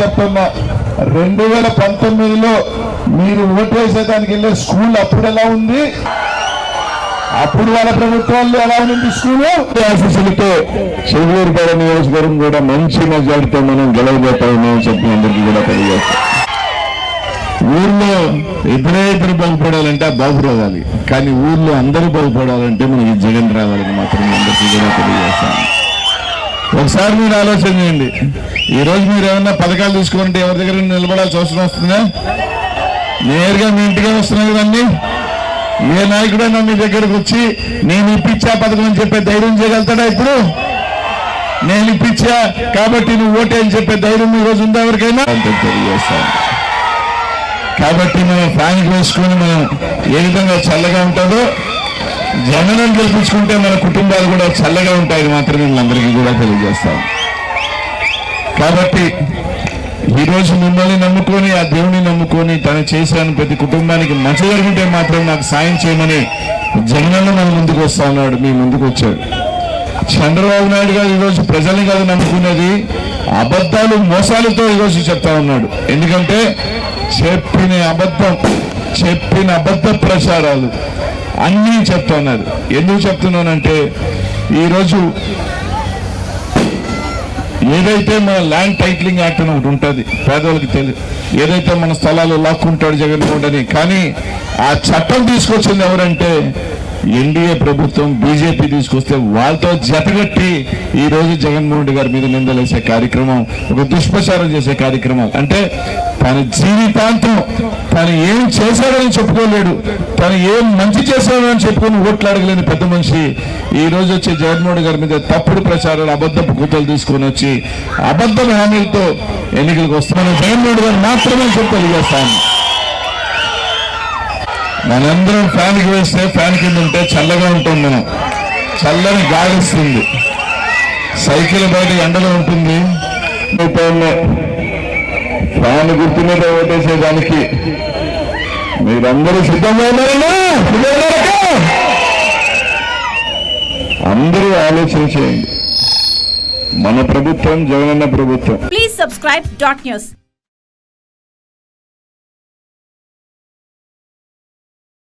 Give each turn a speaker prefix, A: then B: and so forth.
A: చెప్తున్నా రెండు వేల పంతొమ్మిదిలో మీరు ఓటు వేసేదానికి వెళ్ళే స్కూల్ అప్పుడు ఎలా ఉంది? అప్పుడు వాళ్ళ ప్రభుత్వాల్లో ఎలా ఉంది స్కూల్? ఆశీస్సులతో చెవులూరుపేట నియోజకవర్గం కూడా మంచి మెజార్టీతో మనం గెలవబోతామని చెప్పి అందరికీ కూడా తెలియజేస్తాం. ఊర్లో ఇద్దరే ఇద్దరు బాగుపడాలంటే ఆ బాబు రావాలి కానీ ఊర్లో అందరూ బాగుపడాలంటే మనకి జగన్ రావాలని మాత్రం అందరికీ కూడా తెలియజేస్తాను. ఒకసారి మీరు ఆలోచన చేయండి. ఈరోజు మీరు ఏమన్నా పథకాలు తీసుకుంటే ఎవరి దగ్గర నిలబడాల్సి అవసరం వస్తుందా? నేరుగా మీ ఇంటికే వస్తున్నాయి కదండి. ఏ నాయకుడైనా మీ దగ్గరకు వచ్చి నేను ఇప్పించా పథకం అని చెప్పే ధైర్యం చేయగలుగుతాడా ఇప్పుడు? నేను ఇప్పించా కాబట్టి నువ్వు ఓటే అని చెప్పే ధైర్యం ఈ రోజు ఉందా ఎవరికైనా? తెలియజేస్తాను కాబట్టి మనం ఫ్యాన్ వేసుకొని మనం ఏ విధంగా చల్లగా ఉంటుందో జగనం గెలిపించుకుంటే మన కుటుంబాలు కూడా చల్లగా ఉంటాయని మాత్రం వీళ్ళందరికీ కూడా తెలియజేస్తాం కాబట్టి ఈరోజు మిమ్మల్ని నమ్ముకొని ఆ దేవుని నమ్ముకొని తను చేశాను ప్రతి కుటుంబానికి మంచి జరుగుంటే మాత్రం నాకు సాయం చేయమని జగనన్న మన ముందుకు వస్తా ఉన్నాడు మీ ముందుకు వచ్చాడు. చంద్రబాబు నాయుడు గారు ఈరోజు ప్రజల్ని కాదు నమ్ముకున్నది అబద్ధాలు మోసాలతో ఈరోజు చెప్తా ఉన్నాడు. ఎందుకంటే చెప్పిన అబద్ధం చెప్పిన అబద్ధ ప్రచారాలు అన్నీ చెప్తున్నారు. ఎందుకు చెప్తున్నానంటే ఈరోజు ఏదైతే మన ల్యాండ్ టైటిలింగ్ యాక్ట్ అని ఒకటి ఉంటుంది పేదవాళ్ళకి తెలియదు ఏదైతే మన స్థలాలు లాక్కుంటాడు జగన్మోహన్ అని కానీ ఆ చట్టం తీసుకొచ్చింది ఎవరంటే ఎన్డీఏ ప్రభుత్వం బీజేపీ తీసుకొస్తే వాళ్ళతో జతగట్టి ఈ రోజు జగన్మోహన్ రెడ్డి గారి మీద నిందలేసే కార్యక్రమం ఒక దుష్ప్రచారం చేసే కార్యక్రమం. అంటే తన జీవితాంతం తను ఏం చేశాడని చెప్పుకోలేడు. తను ఏం మంచి చేశాడని చెప్పుకొని ఓట్లు అడగలేని పెద్ద మనిషి. ఈ రోజు వచ్చే జగన్మోహన్ గారి మీద తప్పుడు ప్రచారాలు అబద్ధపు కూతలు తీసుకొని వచ్చి అబద్ధం హామీలతో ఎన్నికలకు వస్తున్నాను జగన్మోహన్ గారు మాత్రమే చెప్పి తెలియజేస్తాను. మనందరం ఫ్యాన్కి వేస్తే ఫ్యాన్ కింద ఉంటే చల్లగా ఉంటాం మనం. చల్లని గాలిస్తుంది సైకిల్ బయట ఎండలో ఉంటుంది. ఈ టైంలో ఫ్యాన్ గుర్తు మీద ఓటేసేదానికి. మీరందరూ సిద్ధంగా ఉన్నారన్నా అందరూ ఆలోచన చేయండి. మన ప్రభుత్వం జగనన్న ప్రభుత్వం.
B: Please subscribe dot news